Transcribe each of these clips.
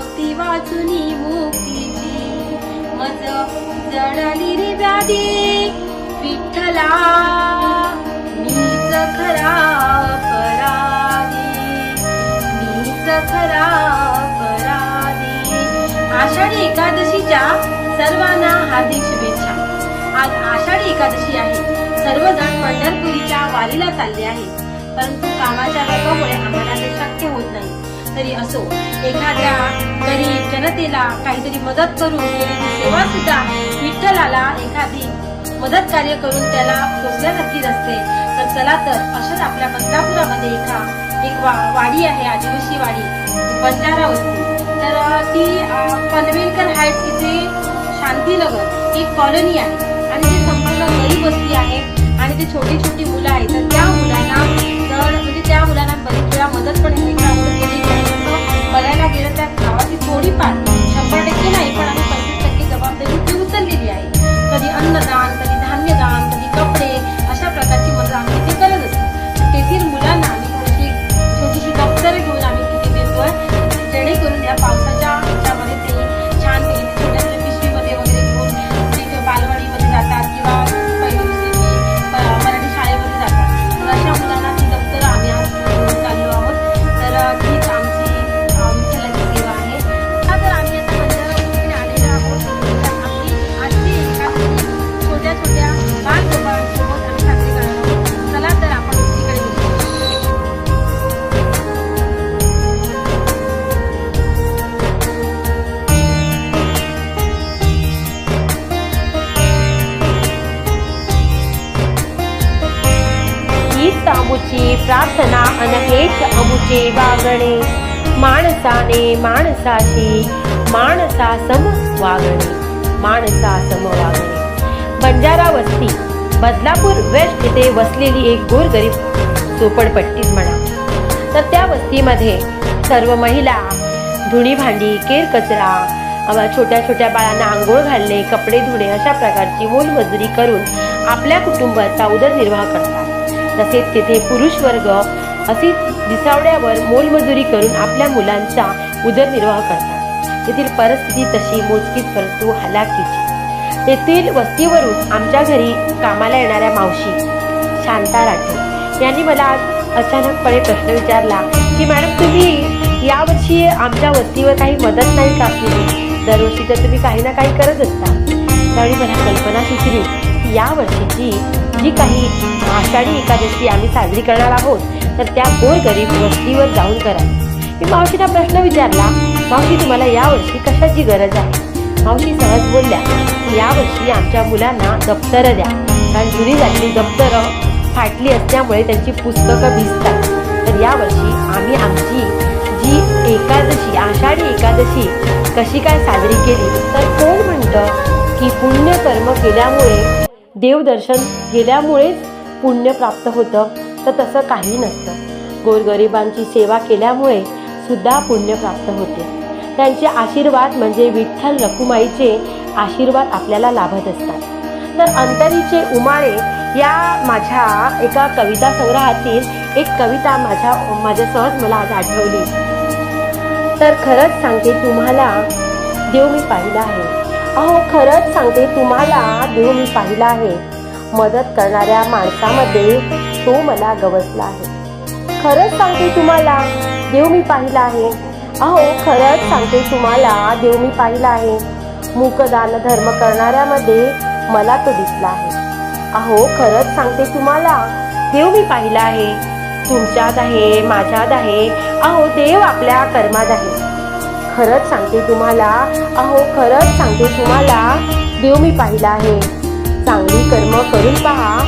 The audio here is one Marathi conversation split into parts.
भक्ती वाचुनी मुक्तीची मज जडली रे व्याधी विठ्ठला मीच खरा पराधी मीच खरा पराधी आषाढी एकादशीच्या सर्वांना हार्दिक शुभेच्छा. आज आषाढी एकादशी आहे. सर्वजण पंढरपुरीच्या वारीला चालले आहेत. परंतु कामाच्या लोकांमुळे आम्हाला ते शक्य होत नाही. तरी असो एखाद्या जनतेला काहीतरी मदत करून केलेली सेवा सुद्धा विठ्ठलाला एखादी मदत कार्य करून त्याला पोचण्यासारखी असते. तर चला तर अशाच आपल्या बदलापुरामध्ये एका एक वा, वाडी आहे आदिवासी वाडी बंजारा वस्ती. तर ती पनवेलकर हाईट्स इथे शांतीनगर एक कॉलनी आहे. आणि ती संपूर्ण गरीब वस्ती आहे. आणि ते छोटी छोटी मुलं आहेत. तर त्या मुलांना जर म्हणजे त्या मुलांना बरेच वेळा मदत पण केली आहे बघायला गेलं तर ริปัตร हीच अमुची प्रार्थना अन हेच अमुचे वागणे. माणसाने माणसाशी माणसा सम वागणे. माणसा सम वागणे. बंजारा वस्ती बदलापूर वेस्ट येथे वसलेली एक गोरगरीब झोपडपट्टीच म्हणा. तर त्या वस्तीमध्ये सर्व महिला धुणी भांडी केर कचरा छोट्या छोट्या बाळांना आंघोळ घालणे कपडे धुणे अशा प्रकारची मोलमजुरी करून आपल्या कुटुंबाचा उदरनिर्वाह करतात. तसेच तेथे पुरुष वर्ग असे दिसावड्यावर मोलमजुरी करून आपल्या मुलांचा उदरनिर्वाह करतात. तेथील परिस्थिती तशी मोजकीच परंतु हलाखीची. तेथील वस्तीवरून आमच्या घरी कामाला येणाऱ्या मावशी शांता राठोड यांनी मला आज अचानकपणे प्रश्न विचारला की मॅडम तुम्ही यावर्षी आमच्या वस्तीवर काही मदत नाही का केली दरवर्षी तर तुम्ही काही ना काही करत असता. त्यावेळी मला कल्पना सुचली. यावर्षीची जी काही आषाढी एकादशी आम्ही साजरी करणार आहोत तर त्या गोरगरीब वस्तीवर जाऊन करा. मी मावशीला प्रश्न विचारला मावशी तुम्हाला यावर्षी कशाची गरज आहे? मावशी सहज बोलल्या यावर्षी आमच्या मुलांना दप्तरं द्या कारण जुनी झालेली दप्तरं फाटली असल्यामुळे त्यांची पुस्तकं भिजतात. तर यावर्षी आम्ही आमची जी एकादशी आषाढी एकादशी कशी काय साजरी केली तर कोण म्हणतं की पुण्यकर्म केल्यामुळे देवदर्शन केल्यामुळेच पुण्य प्राप्त होतं. तर तसं काही नसतं. गोरगरिबांची सेवा केल्यामुळे सुद्धा पुण्य प्राप्त होते. त्यांचे आशीर्वाद म्हणजे विठ्ठल रखुमाईचे आशीर्वाद आपल्याला लाभत असतात. तर अंतरीचे उमाळे या माझ्या एका कविता संग्रहातील एक कविता माझ्या माझ्या सहज मला आज आठवली. तर खरंच सांगते तुम्हाला देव मी पाहिला आहे. अहो खरंच सांगते तुम्हाला देव मी पाहिला आहे. मदत करणाऱ्या माणसामध्ये तो मला गवसला आहे. खरंच सांगते तुम्हाला देव मी पाहिला आहे. अहो खरंच सांगते तुम्हाला देव मी पाहिला आहे. मूकदान धर्म करणाऱ्यामध्ये मला तो दिसला आहे. अहो खरंच सांगते तुम्हाला देव मी पाहिला आहे. तुमच्यात आहे माझ्यात आहे. अहो देव आपल्या कर्मात आहे. खरंच सांगते तुम्हाला. अहो खरंच सांगते तुम्हाला. देव मी पाहिला आहे. चांगली कर्म करून पहा.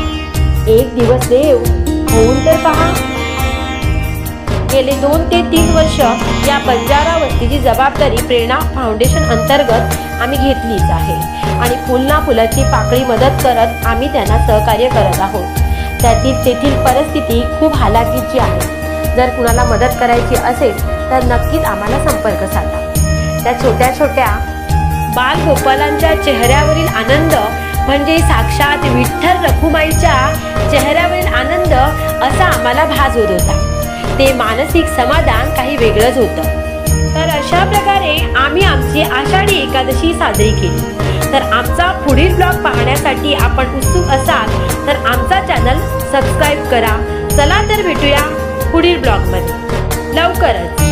एक दिवस देव होऊन तर पहा. गेले दोन ते तीन वर्ष या बंजारा वस्तीची जबाबदारी प्रेरणा फाउंडेशन अंतर्गत आम्ही घेतलीच आहे. आणि फुलना फुलाची पाकळी मदत करत आम्ही त्यांना सहकार्य करत आहोत. त्यातील तेथील परिस्थिती खूप हालाकीची आहे. जर कुणाला मदत करायची असेल तर नक्कीच आम्हाला संपर्क साधा. त्या छोट्या छोट्या बाल गोपालांच्या चेहऱ्यावरील आनंद म्हणजे साक्षात विठ्ठल रखुमाईच्या चेहऱ्यावरील आनंद असा आम्हाला भास होत होता. ते मानसिक समाधान काही वेगळंच होतं. तर अशा प्रकारे आम्ही आमची आषाढी एकादशी साजरी केली. तर आमचा पुढील ब्लॉग पाहण्यासाठी आपण उत्सुक असाल तर आमचा चॅनल सबस्क्राईब करा. चला तर भेटूया पुढील ब्लॉगमध्ये. लवकरच.